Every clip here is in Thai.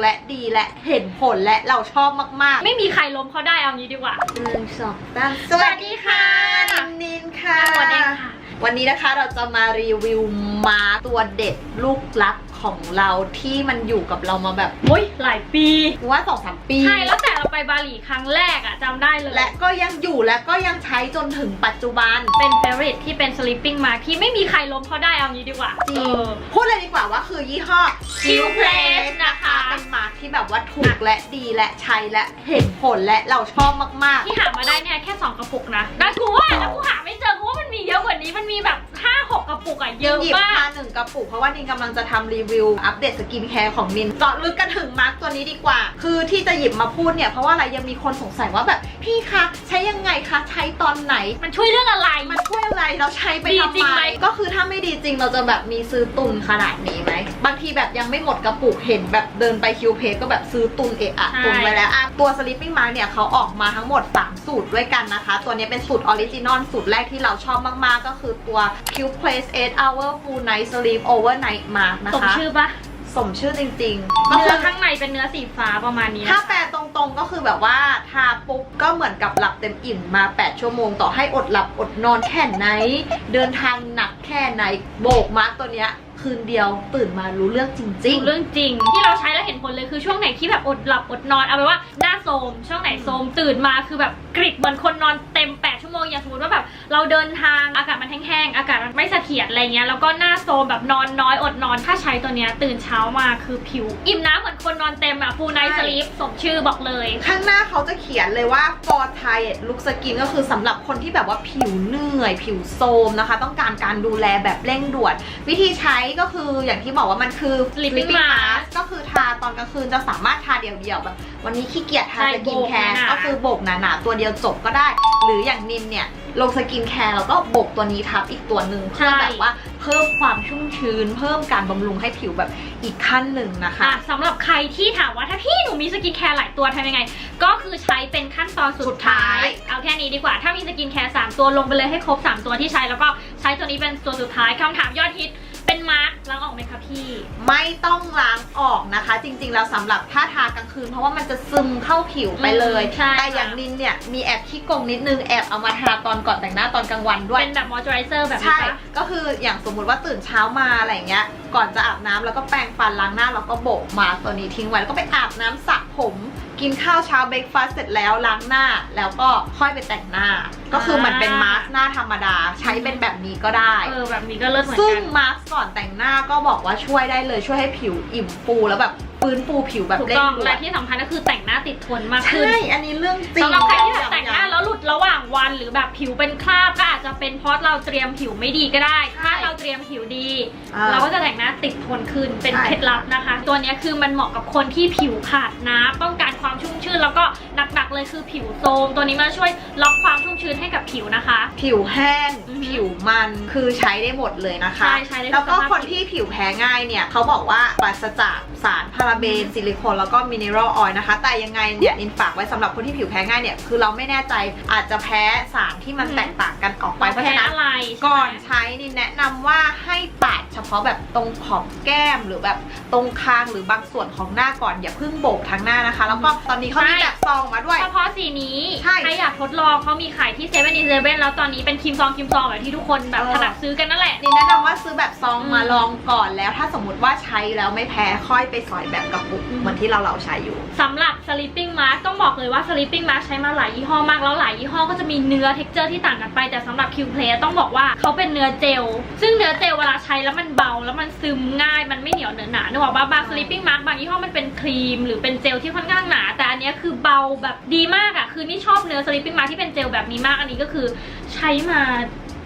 และดีและเห็นผลและเราชอบมากไม่มีใครล้มเขาได้เอางี้ดีกว่าๆหนึ่งสองสามสวัสดีค่ะ นินนินค่ะ สวัสดีค่ะ วันนี้นะคะเราจะมารีวิวม้าตัวเด็ดลูกรักของเราที่มันอยู่กับเรามาแบบโอ้ยหลายปี ว่าสองสามปี ใช่ แล้วแต่เรา ไปบาหลีครั้งแรกอะจำได้เลย และก็ยังอยู่และก็ยังใช้จนถึงปัจจุบัน เป็นเฟร i ที่เป็น sleeping mark ที่ไม่มีใครล้มเขาได้เอางี้ดีกว่าจริเองอพูดเลยดีกว่าว่าคือยี่ห้อ Q Place นะคะ เป็นมาร์คที่แบบว่าถูกและดีและใช้และเห็นผลและเราชอบมาก ที่หามาได้เนี่ยแค่ 2 กระปุกนะแล้วกูว่าแล้วกูหาไม่เจอกูว่ามันมีเยอะกว่านี้มันมีแบบ 5 6กระปุกอะๆเยอะหยิบมาก มาหนึ่งกระปุกเพราะว่านินกำลังจะทำรีวิวอัปเดตสกินแคร์ของนินเจาะลึกกันถึงมาร์คตัวนี้ดีกว่า คือที่จะหยิบมาพูดเนี่ย เพราะว่าอะไรยังมีคนสงสัยว่าแบบ พี่คะใช้ยังไงคะ ใช้ตอนไหน มันช่วยเรื่องอะไร มันช่วยอะไรเราใช้ไปดีทำจริงไมไหม ก็คือถ้าไม่ดีจริงเราจะแบบมีซื้อตุนขนาดนี้ไหมบางทีแบบยังไม่หมดกระปุกเห็นแบบเดินไปคิวเพจก็แบบซื้อตุนเอะอะใช่ตุนไว้แล้วอะตัว Sleeping Mask เนี่ยเขาออกมาทั้งหมด 3 สูตรด้วยกันนะคะ ตัวนี้เป็นสูตรออริจินอลสูตรแรกที่เราชอบมากๆก็คือตัว Q Place 8 Hour Full Night Sleep Overnight Mask นะสมคะ ชื่อปะสมชื่อจริงๆก็เนื้คืออข้างในเป็นเนื้อสีฟ้าประมาณนี้ถ้านะแปลตรงๆก็คือแบบว่าทาปุ๊บก็เหมือนกับหลับเต็มอิ่มมา 8 ชั่วโมงต่อให้อดหลับอดนอนแค่ไหน เดินทางหนักแค่ไหนโบกมาร์กตัวเนี้ย คืนเดียวตื่นมารู้เรื่องจริงรู้เรื่องจริงที่เราใช้แล้วเห็นผลเลยคือช่วงไหนที่แบบอดหลับอดนอนเอาไปนว่าหน้าโทรมช่วงไหนโทรมตื่นมาคือแบบกริบเหมือนคนนอนเต็ม8ชั่วโมงอย่างสมมติว่าแบบเราเดินทางอากาศมันแห้งๆอากาศมันไม่เสถียรอะไรเงี้ยแล้วก็หน้าโทรมแบบนอนน้อยอดนอนถ้าใช้ตัวเนี้ยตื่นเช้ามาคือผิว อิ่มน้ำเหมือนคนนอนเต็มอะฟูลไนท์สลีปสมชื่อบอกเลยๆข้างหน้าเขาจะเขียนเลยว่า for tired look skin ก็คือสำหรับคนที่แบบว่าผิวเหนื่อย ผิวโทรมนะคะ ต้องการการดูแลแบบเร่งด่วนวิธีใช้ก็คืออย่างที่บอกว่ามันคือ Sleeping mask ก็คือทาตอนกลางคืนจะสามารถทาเดี่ยวๆแบบวันนี้ขี้เกียจทาใช่สกินแคร์โบกหนาๆ ก็คือโบกหนาๆตัวเดียวจบก็ได้ หรืออย่างนินเนี่ยลงสกินแคร์แล้วก็โบกตัวนี้ทับอีกตัวหนึ่งเพื่อแบบว่าเพิ่มความชุ่มชื้น เพิ่มการบำรุงให้ผิวแบบอีกขั้นหนึ่งนะคะ อะสำหรับใครที่ถามว่าถ้าพี่หนูมีสกินแคร์หลายตัวทำยังไง ก็คือใช้เป็นขั้นตอนสุสุดดท้าท้ายยเอาแค่นี้ดีกว่า ถ้ามีสกินแคร์3ตัวลงไปเลยให้ครบ 3 ตัวที่ใช้แล้วก็ใช้ตัวนี้เป็นตัวสุดท้ายคำถามยอดฮิต เป็นมาร์กล้างออกไหมคะพี่ ไม่ต้องล้างออกนะคะ จริงๆแล้วสำหรับถ้าทากลางคืน เพราะว่ามันจะซึมเข้าผิวไปเลย อืมใช่แต่อย่างนินเนี่ยมีแอบขี้โกงนิดนึงแอบเอามาทาตอนก่อนแต่งหน้าตอนกลางวันด้วย เป็นแบบมอยเจอไรเซอร์แบบนี้ใช่ ปะ ก็คืออย่างสมมุติว่าตื่นเช้ามาอะไรอย่างเงี้ย ก่อนจะอาบน้ำแล้วก็แปรงฟันล้างหน้าแล้วก็โบกมาตัวนี้ทิ้งไว้แล้วก็ไปอาบน้ำสระผม กินข้าวเช้าเบรกฟาสต์เสร็จแล้วล้างหน้า แล้วก็ค่อยไปแต่งหน้า ก็คือเหมือนเป็นมาสก์หน้าธรรมดา ใช้เป็นแบบนี้ก็ได้ เออแบบนี้ก็เลิศเหมือนซึ่งกันมาสก์ก่อนแต่งหน้าก็บอกว่าช่วยได้เลยช่วยให้ผิวอิ่มฟูแล้วแบบ ฟื้นฟูผิวแบบถูกเร่ต้งองด่วและนที่สำคัญก็คือแต่งหน้าติดทนมากขึ้น ใช่ อันนี้เรื่องจริงสำหรับใครที่แบบแต่งหน้าย้ำๆแล้วหลุดระหว่างวัน หรือแบบผิวเป็นคราบก็อาจจะเป็นเพราะเราเตรียมผิวไม่ดีก็ได้ ถ้าเราเตรียมผิวดี อ่า เราก็จะแต่งหน้าติดทนขึ้นเป็นใช่ เคล็ดลับนะคะ ตัวเนี้ยคือมันเหมาะกับคนที่ผิวขาดน้ำต้องการความชุ่มชื้นแล้วก็หนักๆเลยคือผิวโทรมตัวนี้มาช่วยล็อกความชุ่มชื้นให้กับผิวนะคะ ผิวแห้ง อือฮึผิวมันคือใช้ได้หมดเลยนะคะ ใช่ใช้ได้ทุกแล้วก็สภาพ คนที่ผิวแพ้ง่ายเนี่ยเขาบอกว่าปราศจากสารพาราเบนซิลิโคนแล้วก็มินเนอรัลออยล์นะคะ แต่ยังไงเนี่ยอินฝากไว้สำหรับคนที่ผิวแพ้ง่ายเนี่ย คือเราไม่แน่ใจอาจจะแพ้สารที่มันอือฮึแตกต่างกันออกไปเพราะฉะนั้นแพ้อะไรก่อนใช่ไหมใช้นี่แนะนำว่าให้ปาดเฉพาะแบบตรงขอบแก้มหรือแบบตรงคางหรือบางส่วนของหน้าก่อนอย่าเพิ่งโบกทั้งหน้านะคะ แล้วก็ตอนนี้เขามีใช่แบบซองมาด้วย เฉพาะสีนี้ ใช่ใครอยากทดลองเขามีขายที่เซเว่นอีเลเว่นแล้วตอนนี้เป็นครีมซองครีมซองแบบที่ทุกคนแบบเออ ถนัดซื้อกันนั่นแหละนี่แนะนำว่าซื้อแบบซองอืมมาลองก่อนแล้ว ถ้าสมมติว่าใช้แล้วไม่แพ้ค่อยไปสอยแบบกระปุกเหมือนที่เราเราใช้อยู่ สำหรับ sleeping mask ต้องบอกเลยว่า sleeping mask ใช้มาหลายยี่ห้อมาก แล้วหลายยี่ห้อก็จะมีเนื้อ texture ที่ต่างกันไป แต่สำหรับ Q Play ต้องบอกว่าเขาเป็นเนื้อเจล ซึ่งเนื้อเจลเวลาใช้แล้วมันเบา แล้วมันซึมง่าย มันไม่เหนียวเหนอะหนาเนกอะว่าบาง sleeping mask บางยี่ห้อมันเป็นครีม หรือเป็นเจลที่ค่อนข้างหนา แต่อันเนี้ยคือเบาแบบดีมากอะคือนี่ชอบเนื้อ sleeping mask ที่เป็นเจลแบบนี้มาก อันนี้ก็คือใช้มา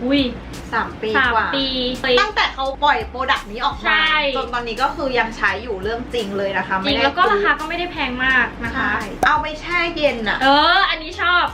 อุ้ย3ปีสามกว่า ปีเลยตั้งแต่เขาปล่อยโปรดักต์นี้ออกใช่ มาจนตอนนี้ก็คือยังใช้อยู่เรื่องจริงเลยนะคะจไม่ริงได้แล้วก็ราคาก็ไม่ได้แพงมากนะคะ ใช่เอาไปแช่เย็นอะเออ อันนี้ชอบ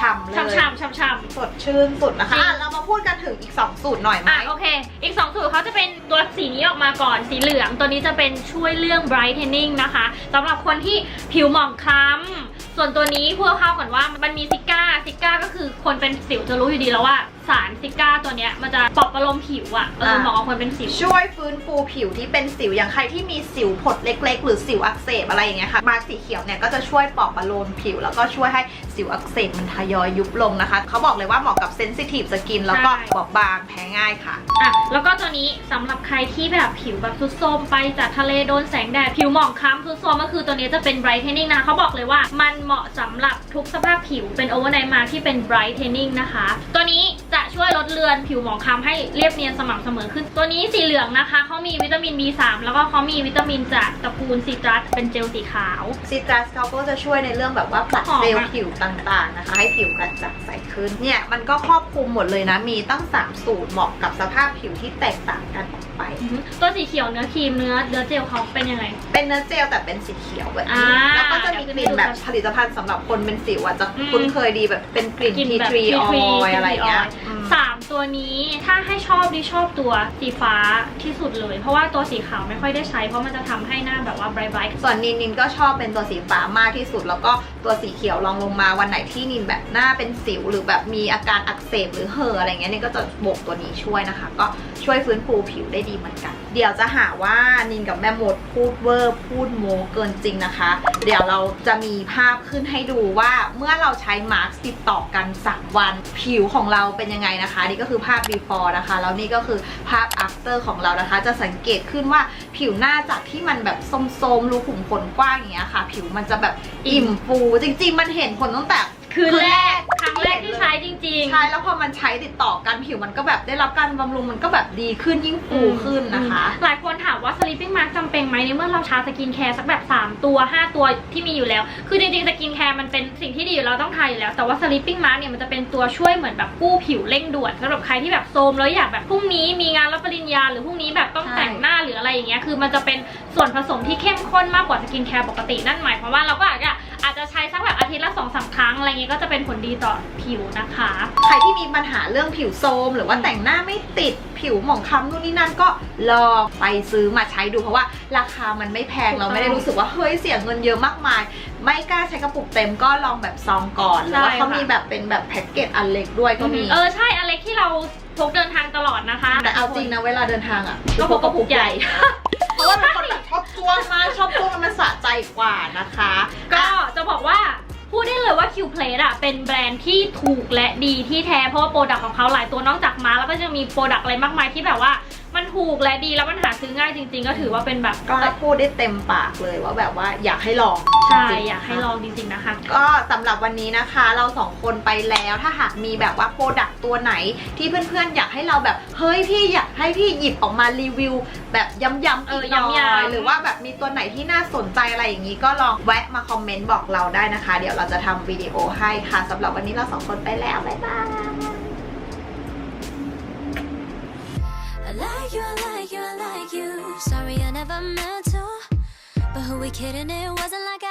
ฉ่ำๆเลย ช่ำๆช่ำๆสดชื่นสุดนะคะจริง อะเรามาพูดกันถึงอีก 2 สูตรหน่อยไหม อะโอเค อีก 2 สูตรเขาจะเป็นตัวสีนี้ออกมาก่อนสีเหลือง ตัวนี้จะเป็นช่วยเรื่อง brightening นะคะสำหรับคนที่ผิวหมองคล้ำส่วนตัวนี้พูดคร่าวๆก่อนว่ามันมีซิก้าซิก้าก็คือคนเป็นสิวจะรู้อยู่ดีแล้วว่า สสารซิก้าตัวเนี้ยมันจะปลอบประโลมผิวอะเอออะเหมาะกับคนเป็นสิว ช่วยฟื้นฟูผิวที่เป็นสิวอย่างใครที่มีสิวผดเล็ก ๆ หรือสิวอักเสบอะไรอย่างเงี้ยค่ะมาร์คสีเขียวเนี่ยก็จะช่วยปลอบประโลมผิว แล้วก็ช่วยให้สิวอักเสบมันทยอยยุบลงนะคะ เขาบอกเลยว่าเหมาะกับเซนซิทีฟสกินแล้วก็ใช่ บอบบางแพ้ง่ายค่ะ อะแล้วก็ตัวนี้สำหรับใครที่แบบผิวแบบซุดโทรมไปจากทะเลโดนแสงแดดผิวหมองคล้ำซุดโทรมก็คือตัวนี้จะเป็น brightening นะเขาบอกเลยว่ามันเหมาะสำหรับทุกสภาพผิวเป็น overnight mask ที่เป็น brightening นะคะ ตัวนี้จะ ช่วยลดเลือนผิวหมองคล้ำให้เรียบเนียนสม่ำเสมอขึ้น ตัวนี้สีเหลืองนะคะเขามีวิตามิน B3 แล้วก็เขามีวิตามินจากตระกูลซิตรัสเป็นเจลสีขาวซิตรัสเขาก็จะช่วยในเรื่องแบบว่าผลัดหอมเซลล์อะผิวต่างๆนะคะ ให้ผิวกระจ่างใสขึ้นเนี่ยมันก็ครอบคลุมหมดเลยนะมีตั้ง 3 สูตรเหมาะกับสภาพผิวที่แตกต่างกันออกไป ตัวสีเขียวเนื้อครีมเนื้อเนื้อเจลเขาเป็นยังไง เป็นเนื้อเจลแต่เป็นสีเขียวแบบนี้อ่าแล้วก็จะมีกลิ่นแบบผลิตภัณฑ์สำหรับคนเป็นสิวอะจะอืมคุ้นเคยดีแบบเป็นกลิ่นกลิ่นทีแบบทรี tea อ tree อยอะไรเงี้ย tea tree อืมสามตัวนี้ถ้าให้ชอบดิชอบตัวสีฟ้าที่สุดเลย เพราะว่าตัวสีขาวไม่ค่อยได้ใช้เพราะมันจะทำให้หน้าแบบว่าไบรท์ส่วนนินนินก็ชอบเป็นตัวสีฟ้ามากที่สุด แล้วก็ตัวสีเขียวลองลงมาวันไหนที่นินแบบหน้าเป็นสิว หรือแบบมีอาการอักเสบหรือเห่ออะไรเงี้ยนินก็จะบวกตัวนี้ช่วยนะคะ ก็ ช่วยฟื้นฟูผิวได้ดีเหมือนกัน เดี๋ยวจะหาว่านินกับแม่มดพูดเวอร์พูดโมเกินจริงนะคะ เดี๋ยวเราจะมีภาพขึ้นให้ดูว่าเมื่อเราใช้มาร์คติดต่อกัน 3 วัน ผิวของเราเป็นยังไงนะคะ นี่ก็คือภาพ before นะคะ แล้วนี่ก็คือภาพ after ของเรานะคะ จะสังเกตขึ้นว่าผิวหน้าจากที่มันแบบโทมๆรูขุมขนกว้างอย่างเงี้ยค่ะ ผิวมันจะแบบอิ่มฟูจริงๆ มันเห็นผลตั้งแต่ คืนแรกครั้งแรกที่ใช้จริงใช่แล้วพอมันใช้ติดต่อกันผิวมันก็แบบได้รับการบำรุงมันก็แบบดีขึ้นยิ่งฟูขึ้นนะคะ หลายคนถามว่า sleeping mask จำเป็นไหมในเมื่อเราใช้สกินแคร์สักแบบ 3 ตัว 5 ตัวที่มีอยู่แล้ว คือจริงๆ สกินแคร์มันเป็นสิ่งที่ดีอยู่แล้วต้องทาอยู่แล้ว แต่ว่า sleeping mask เนี่ยมันจะเป็นตัวช่วยเหมือนแบบกู้ผิวเร่งด่วนสำหรับใครที่แบบโซมแล้วอยากแบบพรุ่งนี้มีงานรับปริญญาหรือพรุ่งนี้แบบต้องใช่แต่งหน้าหรืออะไรอย่างเงี้ยคือมันจะเป็นส่วนผสมที่เข้มข้นมากกว่าสกินแคร์ปกตินั่นหมายความว่าเราก็อาจจะ อาจจะใช้สักแบบอาทิตย์ละสองสามครั้งอะไรเงี้ยก็จะเป็นผลดีต่อผิวนะคะ ใครที่มีปัญหาเรื่องผิวโทรมหรือว่าแต่งหน้าไม่ติดผิวหมองคล้ำนู่นนี่นั่นก็ลองไปซื้อมาใช้ดูเพราะว่าราคามันไม่แพงถูกต้องเราไม่ได้รู้สึกว่าเฮ้ยเสียเงินเยอะมากมาย ไม่กล้าใช้กระปุกเต็มก็ลองแบบซองก่อนหรือว่าใช่เขาค่ะมีแบบเป็นแบบแพ็กเกจอันเล็กด้วยก็มีเออใช่อะไรที่เราพกเดินทางตลอดนะคะ แต่เอาจริงนะเวลาเดินทางอะก็พกกระปุกใหญ่เพ ราะว่าเป็นคนแบบชอบจ้วงมากชอบจ้วงแล้วมันสะใจกว่านะคะก็จะบอกว่าพูดได้เลยว่า Q Plate อะเป็นแบรนด์ที่ถูกและดีที่แท้เพราะว่าโปรดักต์ของเขาหลายตัวนอกจากมา แล้วก็จะมีโปรดักต์อะไรมากมายที่แบบว่า มันถูกและดีแล้วมันหาซื้อง่ายจริง ๆ ก็ถือว่าเป็นแบบกล้าพูดได้เต็มปากเลยว่าแบบว่าอยากให้ลองใช่จริงๆอยากให้ลองจริง ๆนะคะ ก็สำหรับวันนี้นะคะ เราสองคนไปแล้วถ้าหากมีแบบว่าโปรดักตัวไหนที่เพื่อนๆอยากให้เราแบบเฮ้ยพี่อยากให้พี่หยิบออกมารีวิว แบบย้ำๆเออีอกหน่อยย้ำๆหรือว่าแบบมีตัวไหนที่น่าสนใจอะไรอย่างนี้ก็ลองแวะมาคอมเมนต์บอกเราได้นะคะ เดี๋ยวเราจะทำวิดีโอให้ค่ะสำหรับวันนี้เราสองคนไปแล้วบ๊ายบาย like you, I like you, I like you. Sorry I never meant to. But who we kidding? It wasn't like I